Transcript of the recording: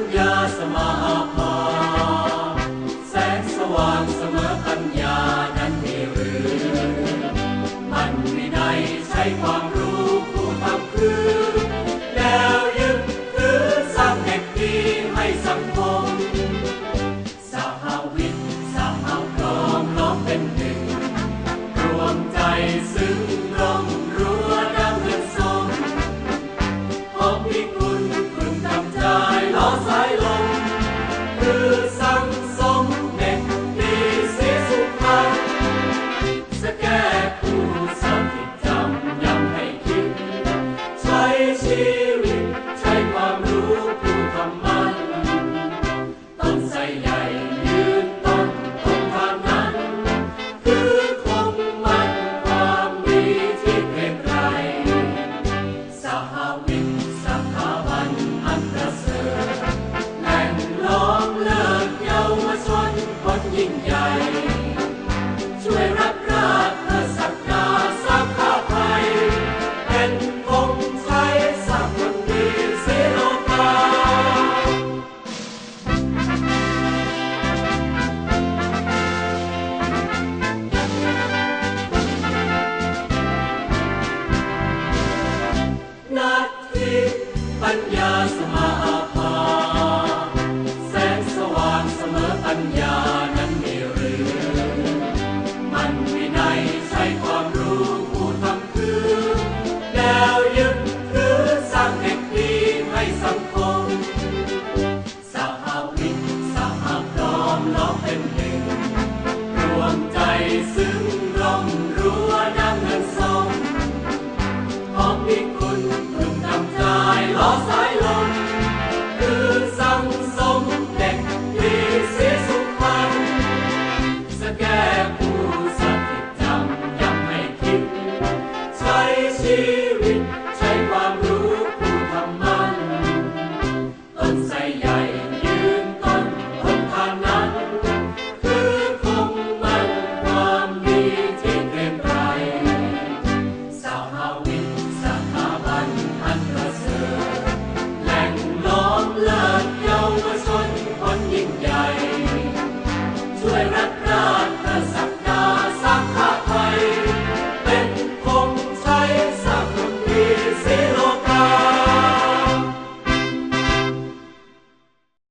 ญญาแสงสว่างเสมอปัญญานั้นมีหรือมันวินัยใช้ควา คืิ่งใหญ่ช่วยรับราเพื่อสักดาสักข้าไทยเป็นคงไทยสักวันดีเสียโลกานาที่ปัญญาสมา Spirit.